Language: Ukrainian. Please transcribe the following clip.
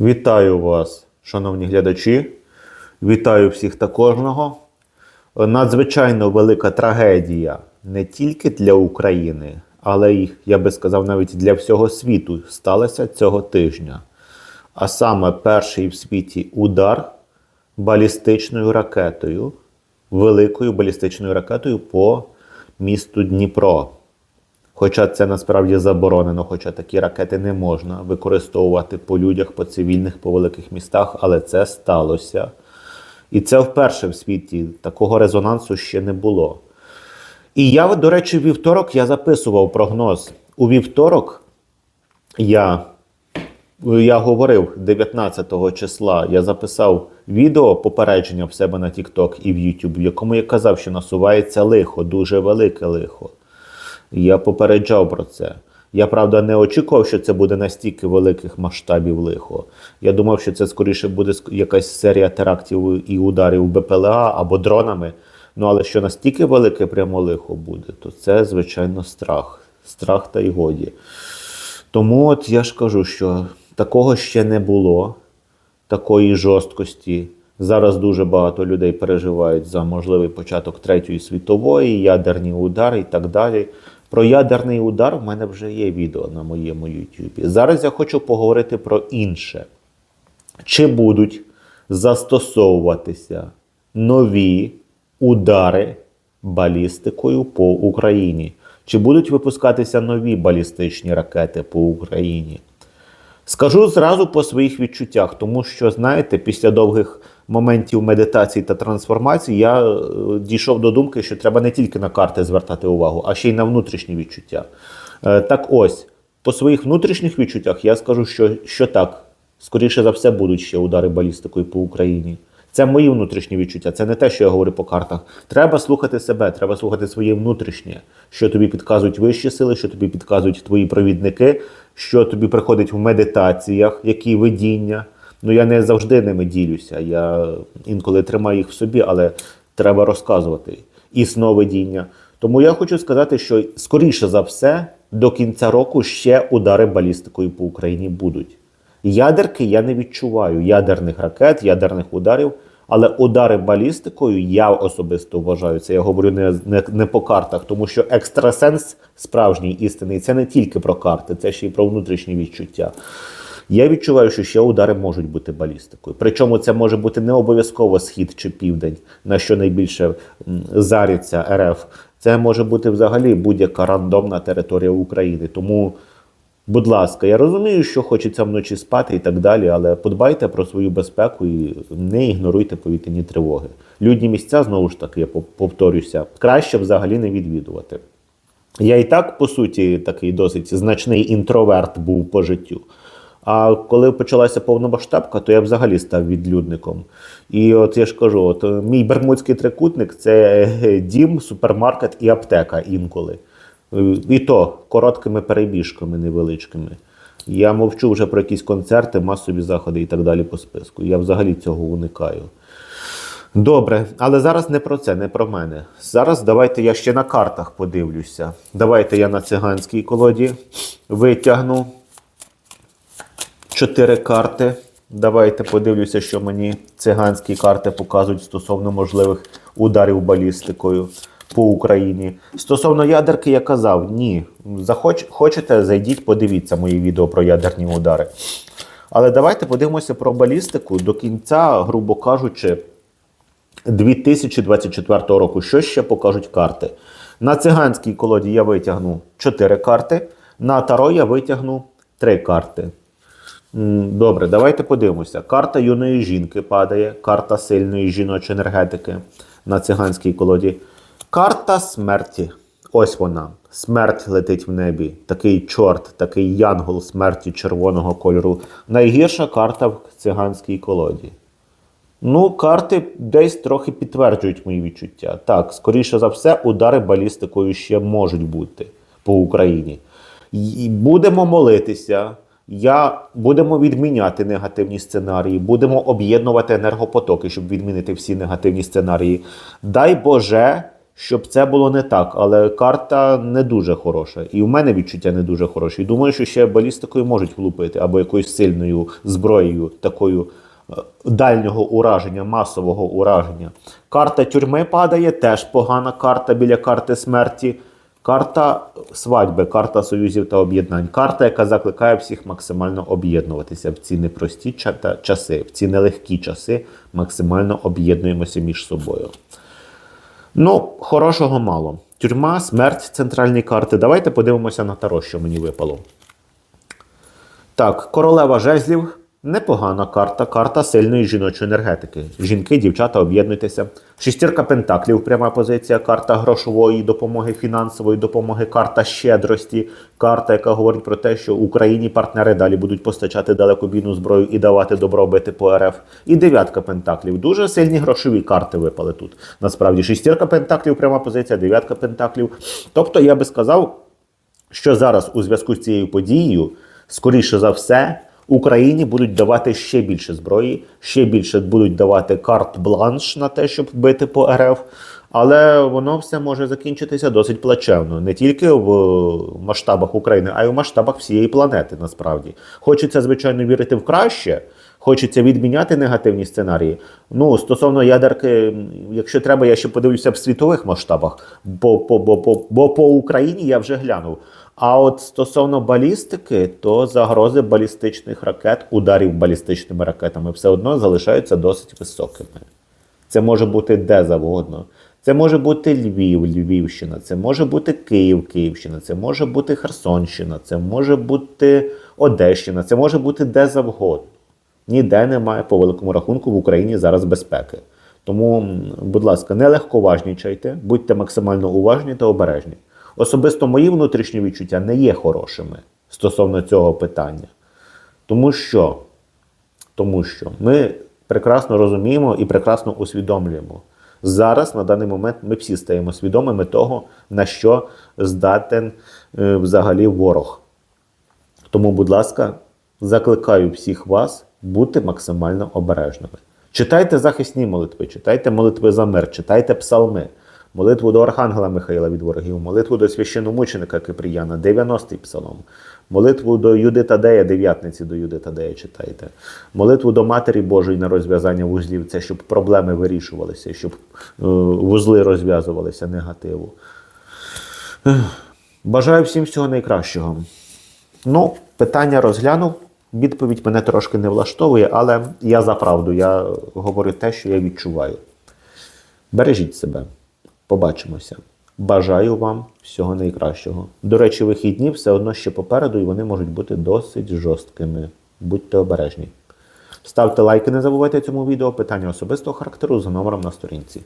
Вітаю вас, шановні глядачі. Вітаю всіх та кожного. Надзвичайно велика трагедія не тільки для України, але й, я би сказав, навіть для всього світу сталася цього тижня. А саме перший в світі удар балістичною ракетою, великою балістичною ракетою по місту Дніпро. Хоча це насправді заборонено, хоча такі ракети не можна використовувати по людях, по цивільних, по великих містах, але це сталося. І це вперше в світі такого резонансу ще не було. І я, до речі, вівторок я записував прогноз. У вівторок я, я говорив 19 числа, я записав відео попередження в себе на TikTok і в YouTube, в якому я казав, що насувається лихо, дуже велике лихо. Я попереджав про це. Я правда не очікував, що це буде настільки великих масштабів лихо. Я думав, що це скоріше буде якась серія терактів і ударів БПЛА або дронами. Ну але що настільки велике прямо лихо буде, то це звичайно страх. Страх та й годі. Тому от я ж кажу, що такого ще не було, такої жорсткості. Зараз дуже багато людей переживають за можливий початок Третьої світової, ядерні удари і так далі. Про ядерний удар в мене вже є відео на моєму YouTube. Зараз я хочу поговорити про інше. Чи будуть застосовуватися нові удари балістикою по Україні? Чи будуть випускатися нові балістичні ракети по Україні? Скажу зразу по своїх відчуттях, тому що, знаєте, після довгих моментів медитації та трансформації я е, дійшов до думки, що треба не тільки на карти звертати увагу, а ще й на внутрішні відчуття. Е, Так ось, по своїх внутрішніх відчуттях я скажу, що, що так, скоріше за все, будуть ще удари балістикою по Україні. Це мої внутрішні відчуття, це не те, що я говорю по картах. Треба слухати себе, треба слухати своє внутрішнє, що тобі підказують вищі сили, що тобі підказують твої провідники, що тобі приходить в медитаціях, які видіння. Ну я не завжди ними ділюся. Я інколи тримаю їх в собі, але треба розказувати і сновидіння. Тому я хочу сказати, що скоріше за все до кінця року ще удари балістикою по Україні будуть. Ядерки я не відчуваю ядерних ракет, ядерних ударів, але удари балістикою я особисто вважаю. Це я говорю не, не, не по картах, тому що екстрасенс справжній істинний це не тільки про карти, це ще й про внутрішні відчуття. Я відчуваю, що ще удари можуть бути балістикою. Причому це може бути не обов'язково схід чи південь, на що найбільше м, зариться РФ. Це може бути взагалі будь-яка рандомна територія України. Тому Будь ласка, я розумію, що хочеться вночі спати і так далі, але подбайте про свою безпеку і не ігноруйте повітряні тривоги. Людні місця, знову ж таки, я пов- повторюся, краще взагалі не відвідувати. Я і так, по суті, такий досить значний інтроверт був по життю. А коли почалася повномасштабка, то я взагалі став відлюдником. І от я ж кажу: от е, мій бермудський трикутник це е, дім, супермаркет і аптека інколи. Е, І то короткими перебіжками невеличкими. Я мовчу вже про якісь концерти, масові заходи і так далі по списку. Я взагалі цього уникаю. Добре, але зараз не про це, не про мене. Зараз давайте я ще на картах подивлюся. Давайте я на циганській колоді витягну чотири карти. Давайте подивлюся, що мені циганські карти показують стосовно можливих ударів балістикою по Україні. Стосовно ядерки, я казав, ні. Захоч, хочете, зайдіть, подивіться мої відео про ядерні удари. Але давайте подивимося про балістику до кінця, грубо кажучи, 2024 року. Що ще покажуть карти? На циганській колоді я витягну 4 карти, на таро я витягну 3 карти. Добре, давайте подивимося. Карта юної жінки падає, карта сильної жіночої енергетики на циганській колоді. Карта смерті. Ось вона. Смерть летить в небі. Такий чорт, такий янгол смерті червоного кольору. Найгірша карта в циганській колоді. Ну, карти десь трохи підтверджують мої відчуття. Так, скоріше за все, удари балістикою ще можуть бути по Україні. І будемо молитися. Я будемо відміняти негативні сценарії, будемо об'єднувати енергопотоки, щоб відмінити всі негативні сценарії. Дай Боже, щоб це було не так, але карта не дуже хороша. І в мене відчуття не дуже хороше. І думаю, що ще балістикою можуть влупити або якоюсь сильною зброєю, такою е, дальнього ураження, масового ураження. Карта тюрми падає, теж погана карта біля карти смерті. Карта свадьби, карта союзів та об'єднань. Карта, яка закликає всіх максимально об'єднуватися в ці непрості часи, в ці нелегкі часи максимально об'єднуємося між собою. Ну, хорошого мало. Тюрма, смерть, центральні карти. Давайте подивимося на таро, що мені випало. Так, королева жезлів. Непогана карта, карта сильної жіночої енергетики. Жінки, дівчата, об'єднуйтеся. Шестірка пентаклів, пряма позиція, карта грошової допомоги, фінансової допомоги, карта щедрості, карта, яка говорить про те, що Україні партнери далі будуть постачати далекобійну зброю і давати добробити по РФ. І дев'ятка пентаклів. Дуже сильні грошові карти випали тут. Насправді, шестірка пентаклів, пряма позиція, дев'ятка пентаклів. Тобто, я би сказав, що зараз у зв'язку з цією подією, скоріше за все, Україні будуть давати ще більше зброї, ще більше будуть давати карт-бланш на те, щоб бити по РФ. Але воно все може закінчитися досить плачевно, не тільки в масштабах України, а й в масштабах всієї планети. Насправді хочеться, звичайно, вірити в краще. Хочеться відміняти негативні сценарії. Ну, стосовно ядерки, якщо треба, я ще подивлюся в світових масштабах, бо по, бо, бо, бо по Україні я вже глянув. А от стосовно балістики, то загрози балістичних ракет, ударів балістичними ракетами все одно залишаються досить високими. Це може бути де завгодно. Це може бути Львів, Львівщина, це може бути Київ, Київщина, це може бути Херсонщина, це може бути Одещина, це може бути де завгодно. Ніде немає по великому рахунку в Україні зараз безпеки. Тому, будь ласка, не легковажнічайте, будьте максимально уважні та обережні. Особисто мої внутрішні відчуття не є хорошими стосовно цього питання. Тому що, тому що ми прекрасно розуміємо і прекрасно усвідомлюємо. Зараз, на даний момент, ми всі стаємо свідомими того, на що здатен е, взагалі ворог. Тому, будь ласка, закликаю всіх вас бути максимально обережними. Читайте захисні молитви, читайте молитви за мир, читайте псалми, молитву до Архангела Михаїла від ворогів, молитву до священомученика Кипріяна, 90-й псалом, молитву до Юди Тадея, дев'ятниці до Юди Тадея читайте, молитву до Матері Божої на розв'язання вузлів, це щоб проблеми вирішувалися, щоб е, вузли розв'язувалися негативу. Бажаю всім всього найкращого. Ну, питання розглянув. Відповідь мене трошки не влаштовує, але я за правду. Я говорю те, що я відчуваю. Бережіть себе. Побачимося. Бажаю вам всього найкращого. До речі, вихідні все одно ще попереду, і вони можуть бути досить жорсткими. Будьте обережні. Ставте лайки, не забувайте цьому відео. Питання особистого характеру за номером на сторінці.